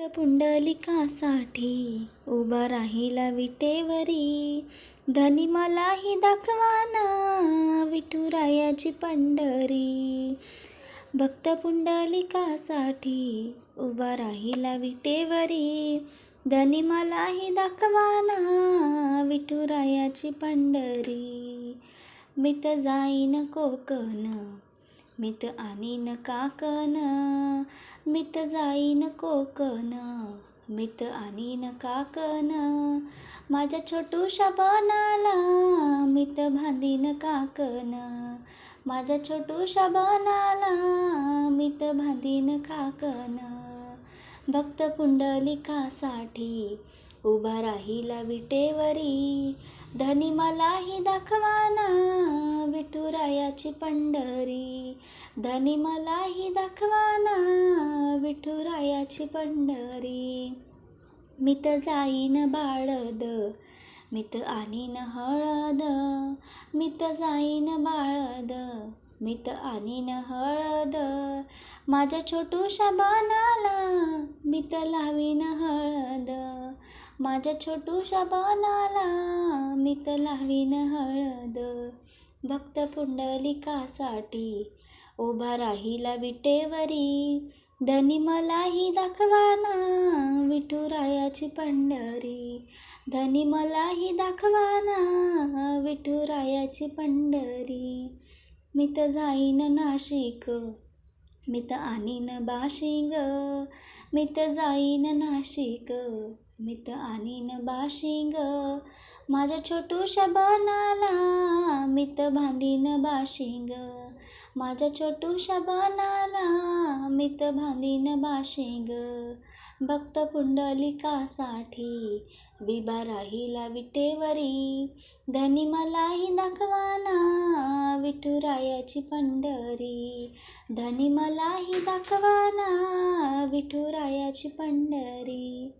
भक्त पुंडलिकासाठी उभा राहिला विटेवरी. धनी मलाही दाखवाना विठुरायाची पंढरी. भक्त पुंडलिकासाठी उभा राहिला विटेवरी. धनी मलाही दाखवाना विठुरायाची पंढरी. मी तर जाईन कोकण मित आणीन काकन मित जाईन कोकण मित आणीन काकन माझ्या छोटूशा बनाला मित भांदीन काकन माझ्या छोटूशा बनाला मित भांदीन काकन भक्त पुंडलिकासाठी उभा राहिला विटेवरी. धनी मलाही दाखवाना विठुरायाची पंढरी. धनी मलाही दाखवाना विठुरायाची पंढरी. मी तर जाईन बाळद मी तर आणीन हळद मी तर जाईन बाळद मी तर आणीन हळद. माझ्या छोटूशा बनाला मी तर लावीन हळद. माझ्या छोटूशा बनाला मी तर लावीन हळद. भक्त पुंडलिकासाठी. उभा राहिला विटेवरी धनी मलाही दाखवाना विठुरायाची पंढरी. धनी मलाही दाखवाना विठुरायाची पंढरी. मी तर जाईन नाशिक मी तर आणीन बाशिंग. मी तर जाईन नाशिक मी तर आणीन बाशिंग. माझ्या छोटूशा बनाला मित तर बांधीन बाशिंग. माझ्या छोटू शबानाला मित तर बांधीन बाशिंग. भक्त पुंडलिकासाठी विभा राहिला विटेवरी. धनी मलाही दाखवाना विठुरायाची पंढरी. धनी मलाही दाखवाना विठुरायाची पंढरी.